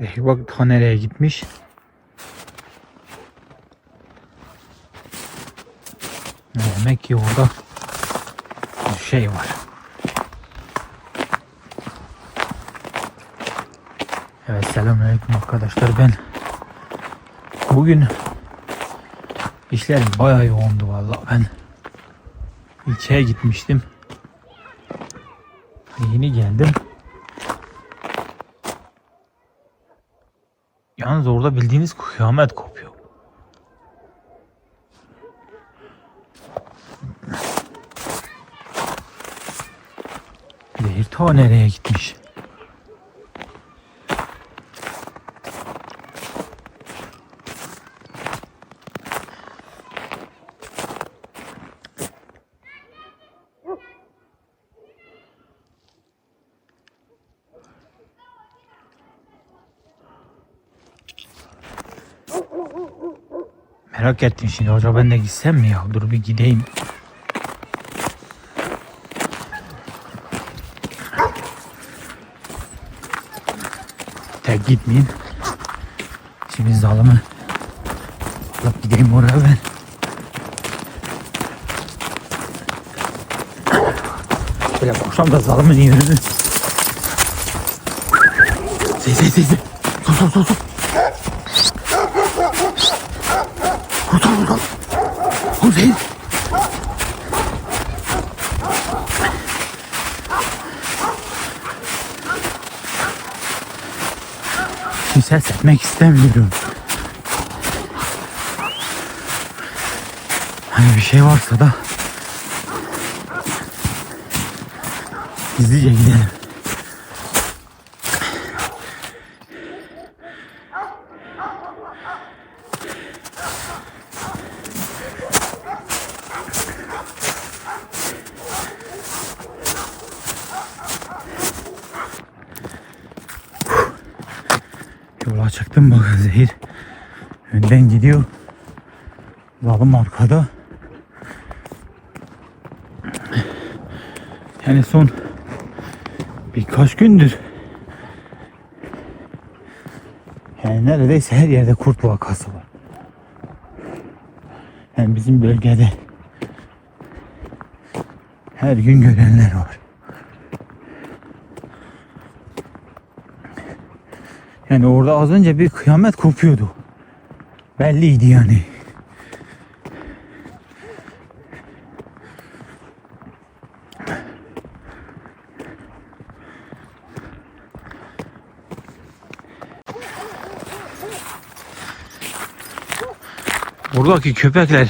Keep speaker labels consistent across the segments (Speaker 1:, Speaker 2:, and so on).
Speaker 1: Eh, bak ta nereye gitmiş. Demek ki orada bir şey var. Evet selamünaleyküm arkadaşlar ben bugün işlerim bayağı yoğundu vallahi ben ilçeye gitmiştim. Yeni geldim. Yalnız orada bildiğiniz kıyamet kopuyor. Zehir ta nereye gitmiş? Merak ettim şimdi hoca ben de gitsem mi ya? Dur bir gideyim. Tek gitmeyeyim. Şimdi zalımı alıp gideyim oraya ben. Böyle koşsam da zalımın yerini. Sey sey sey sey. Sus sus sus. sus. Hüseyin. Ses etmek istemiyorum. Hani bir şey varsa da gizlice gidelim. Yola çıktım bakın zehir. Önden gidiyor. Zalım arkada. Yani son birkaç gündür yani neredeyse her yerde kurt vakası var. Yani bizim bölgede her gün görenler var. Yani orada az önce bir kıyamet kopuyordu. Belliydi yani. Buradaki köpekler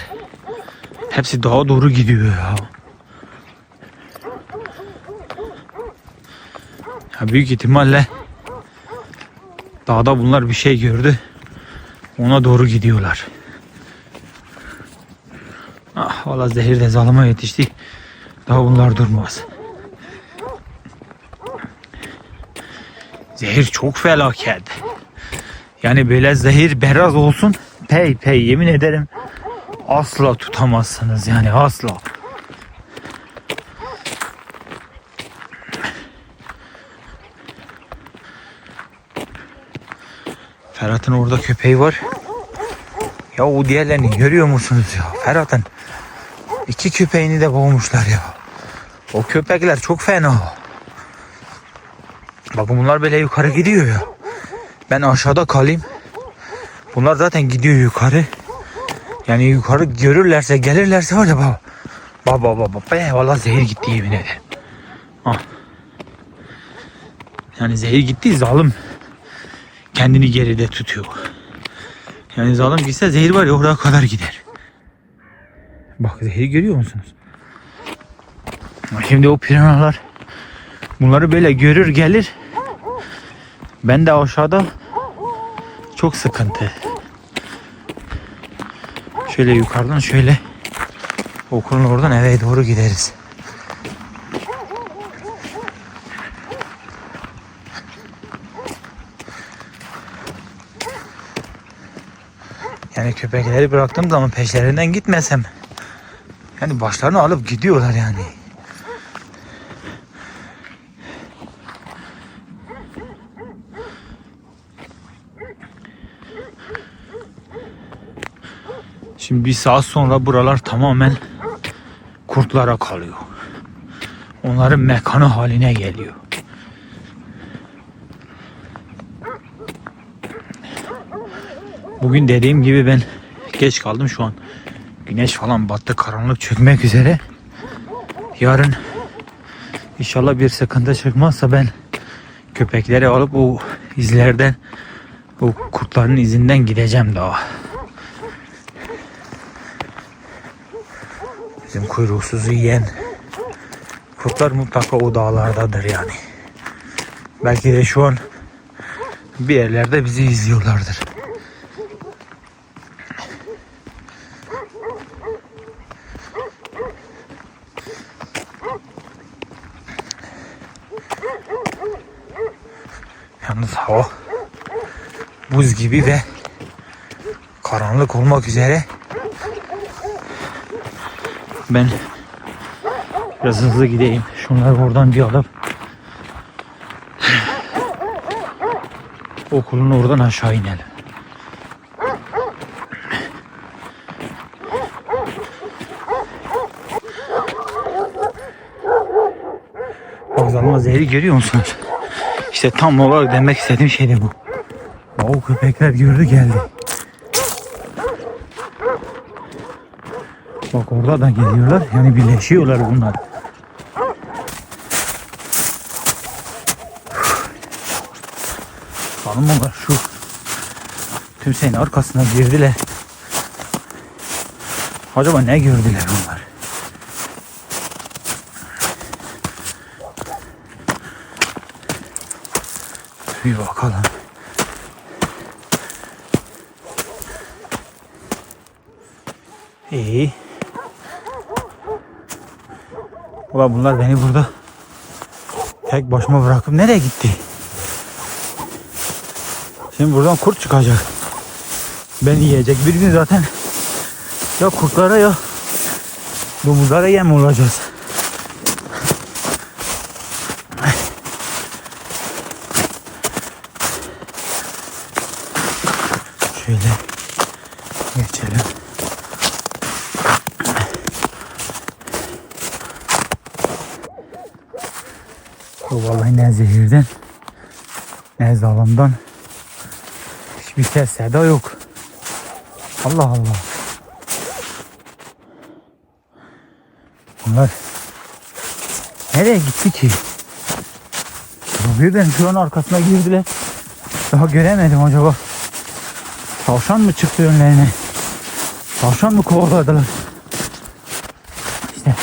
Speaker 1: hepsi dağa doğru gidiyor ya. Ya büyük ihtimalle Dağda bunlar bir şey gördü. Ona doğru gidiyorlar. Ah valla zehir de zalıma yetişti. Daha bunlar durmaz. Zehir çok felaket. Yani böyle zehir beraz olsun. Pey pey yemin ederim. Asla tutamazsınız yani asla. Ferhat'ın orada köpeği var. Ya o diğerlerini görüyor musunuz ya? Ferhat'ın iki köpeğini de boğmuşlar ya. O köpekler çok fena. Bakın bunlar böyle yukarı gidiyor ya. Ben aşağıda kalayım. Bunlar zaten gidiyor yukarı. Yani yukarı görürlerse gelirlerse var ya baba. Baba baba baba. Valla zehir gitti yemin ederim. Ah. Yani zehir gitti zalim kendini geride tutuyor. Yani zalim gitse zehir var ya oraya kadar gider. Bak zehri görüyor musunuz? Şimdi o piranalar bunları böyle görür gelir. Ben de aşağıda çok sıkıntı. Şöyle yukarıdan şöyle okulun oradan eve doğru gideriz. Yani köpekleri bıraktım zaman peşlerinden gitmesem Yani başlarını alıp gidiyorlar yani. Şimdi bir saat sonra buralar tamamen kurtlara kalıyor. Onların mekanı haline geliyor. Bugün dediğim gibi ben geç kaldım şu an. Güneş falan battı, karanlık çökmek üzere. Yarın inşallah bir sıkıntı çıkmazsa ben köpekleri alıp o izlerden o kurtların izinden gideceğim daha. Bizim kuyruğsuzu yiyen kurtlar mutlaka o dağlardadır yani. Belki de şu an bir yerlerde bizi izliyorlardır. Yalnız hava buz gibi ve karanlık olmak üzere. Ben biraz hızlı gideyim. Şunları oradan bir alıp okulun oradan aşağı inelim. Bak zalma zehri görüyor musunuz? İşte tam olarak demek istediğim şey de bu. O köpekler gördü geldi. Bak orada da geliyorlar. Yani birleşiyorlar bunlar. Hanım onlar şu tümseyin arkasına girdiler. Acaba ne gördüler onlar? Bir bakalım. İyi. Ulan bunlar beni burada tek başıma bırakıp nereye gitti? Şimdi buradan kurt çıkacak. Beni yiyecek. Bir gün zaten ya kurtlara ya domuzlara yem olacağız. Şöyle geçelim. Bu vallahi ne zehirden ne zalimden hiçbir ses seda yok. Allah Allah. Bunlar nereye gitti ki? Birden şu an arkasına girdiler. Daha göremedim acaba. Tavşan mı çıktı önlerine? Tavşan mı kovaladılar? İşte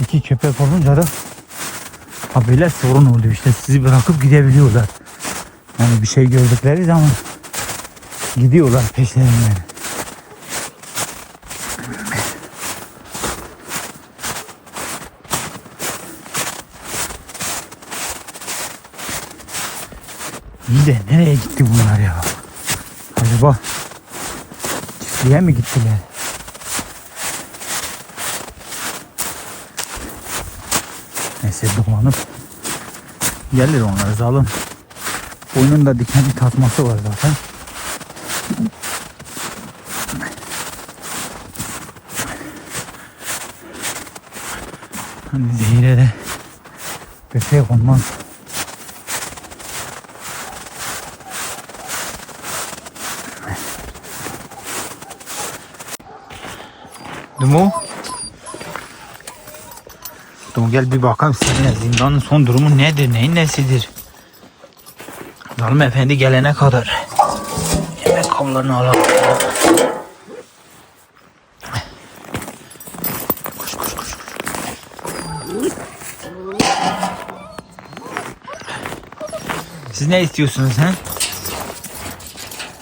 Speaker 1: iki köpek olunca da abiler sorun oluyor işte sizi bırakıp gidebiliyorlar. Yani bir şey gördükleri zaman gidiyorlar peşlerinden. İyi de nereye gitti bunlar ya? Acaba çiftliğe mi gittiler? Neyse dolanıp gelir onlar zalim. Boynunda dikenli tasması var zaten. Hani zehire de köpeğe konmaz. Dumu. Dumu gel bir bakalım seninle zindanın son durumu nedir, neyin nesidir? Zalim efendi gelene kadar yemek kablarını alalım. Koş koş. koş. Siz ne istiyorsunuz he?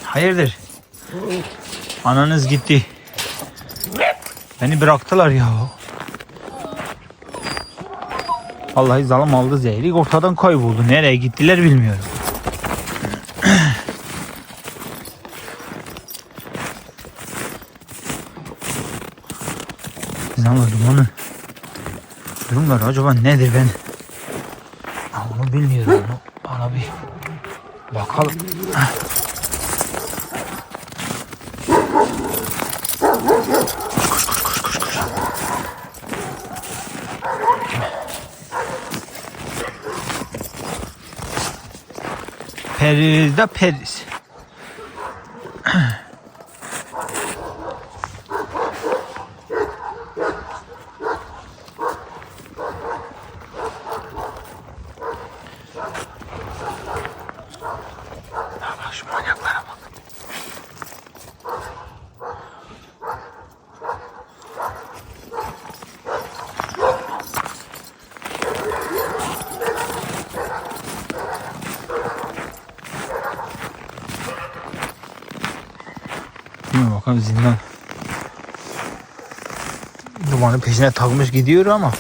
Speaker 1: Hayırdır? Ananız gitti. Beni bıraktılar ya. Vallahi zalim aldı zehri ortadan kayboldu. Nereye gittiler bilmiyorum. Ama dumanı. Durumlar acaba nedir ben? Ha, Onu bilmiyorum. Onu bana bir bakalım. Heh. Koş koş koş koş koş. Periz de bakalım zindan. Dumanın peşine takmış gidiyor ama.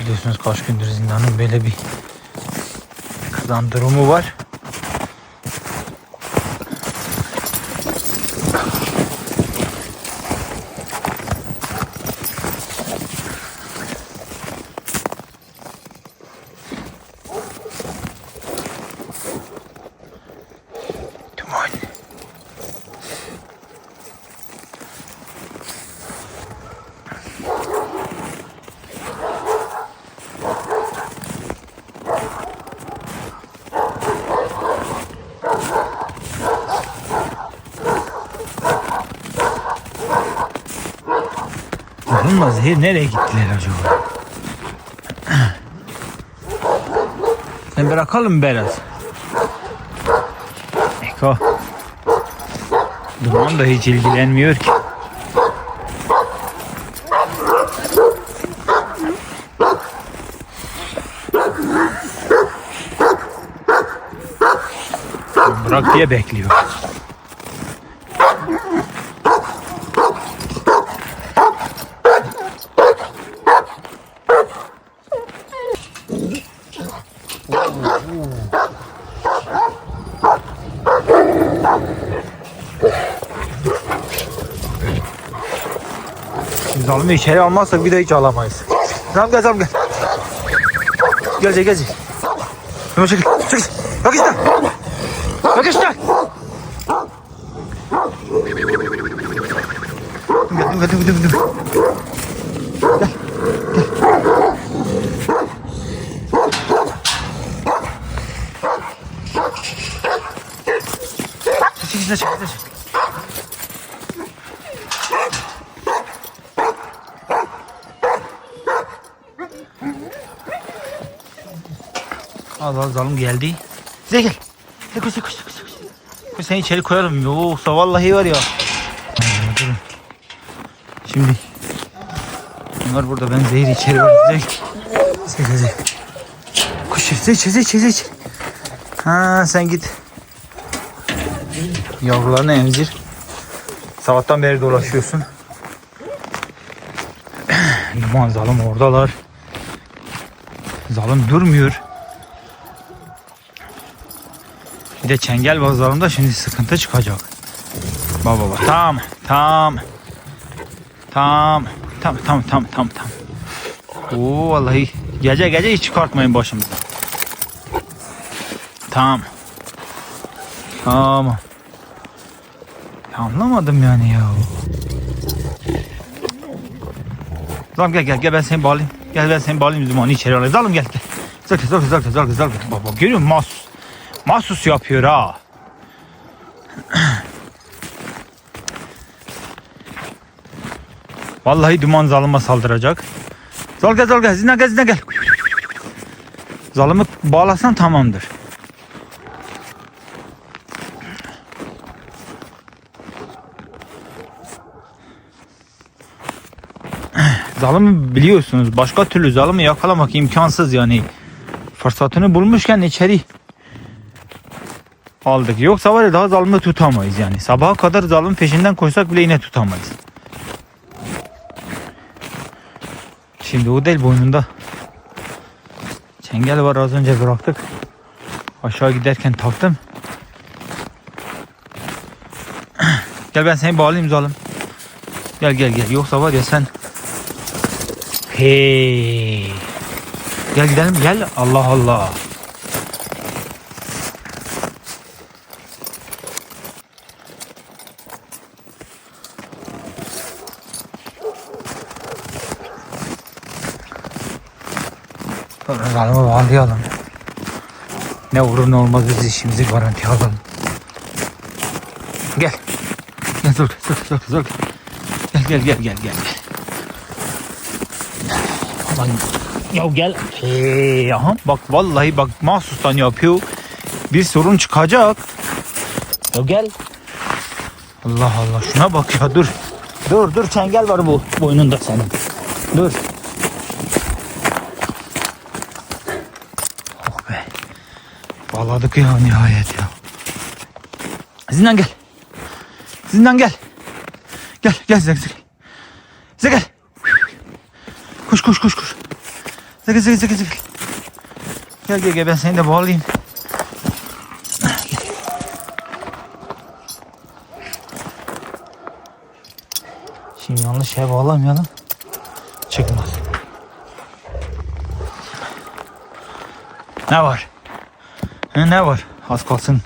Speaker 1: Biliyorsunuz kaç gündür zindanın böyle bir kazan durumu var. Bununla zehir nereye gittiler acaba? Sen bırakalım biraz? Eko. Duman da hiç ilgilenmiyor ki. Bırak diye bekliyor. Zalımı içeri almazsak bir de hiç alamayız. Tamam gel tamam gel. Gelecek gelecek. Hemen çekil çekil. Bak işte. Bak işte. Dur dur dur dur. dur. Gel. Çekil çekil çekil. Zalim geldi. Size gel. Gel koş koş koş. koş. Koş seni içeri koyalım. Yoksa vallahi var ya. Durun. Şimdi. Bunlar burada ben zehir içeri var. Size Size gel. Size. Koş size size içeri. içeri. Ha sen git. Yavrularını emzir. Sabahtan beri dolaşıyorsun. Duman zalim oradalar. Zalim durmuyor. Bir de çengel bazlarında şimdi sıkıntı çıkacak. Baba baba tamam tamam. Tamam tamam tamam tamam tamam tamam. Oo vallahi gece gece hiç çıkartmayın başımıza. Tamam. Tamam. Anlamadım yani ya. Tamam gel gel gel ben seni bağlayayım. Gel ben seni bağlayayım dumanı içeri alayım. Zalım gel gel. Zalım zalım zalım zalım zalım. Baba görüyor musun? Mahsus. Yapıyor ha. Vallahi duman zalıma saldıracak. Zal gel zal gel zindan gel zindan gel. Zalımı bağlasan tamamdır. Zalımı biliyorsunuz başka türlü zalımı yakalamak imkansız yani. Fırsatını bulmuşken içeri aldık. Yoksa var ya daha zalımı tutamayız yani. Sabaha kadar zalım peşinden koysak bile yine tutamayız. Şimdi o del boynunda çengel var az önce bıraktık. Aşağı giderken taktım. Gel ben seni bağlayayım zalim. Gel gel gel. Yoksa var ya sen. Hey. Gel gidelim gel. Allah Allah. Galiba bağlayalım. Ne olur ne olmaz biz işimizi garanti alalım. Gel. Gel dur dur dur dur. Gel gel gel gel gel. Aman ya gel. Hey, aha bak vallahi bak mahsustan yapıyor. Bir sorun çıkacak. Ya gel. Allah Allah şuna bak ya dur. Dur dur çengel var bu boynunda senin. Dur. Oh be. Bağladık ya nihayet ya. Zindan gel. Zindan gel. Gel gel Zek Zek. Zek gel. Koş koş koş koş. Zek Zek Zek Zek. Gel gel gel ben seni de bağlayayım. Gel. Şimdi yanlış şeye bağlamayalım. Çıkmaz. Ne var? He, ne var? Az kalsın.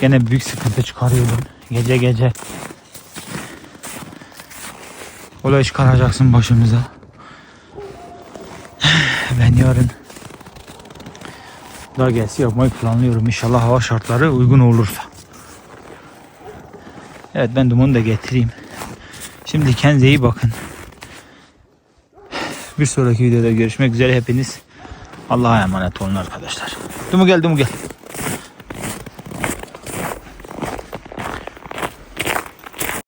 Speaker 1: Gene büyük sıkıntı çıkarıyordum. Gece gece. Olay çıkaracaksın başımıza. Ben yarın daha gezisi yapmayı planlıyorum. İnşallah hava şartları uygun olursa. Evet ben dumunu da getireyim. Şimdi kendinize iyi bakın. Bir sonraki videoda görüşmek üzere hepiniz. Allah'a emanet olun arkadaşlar. Dumu gel, Dumu gel.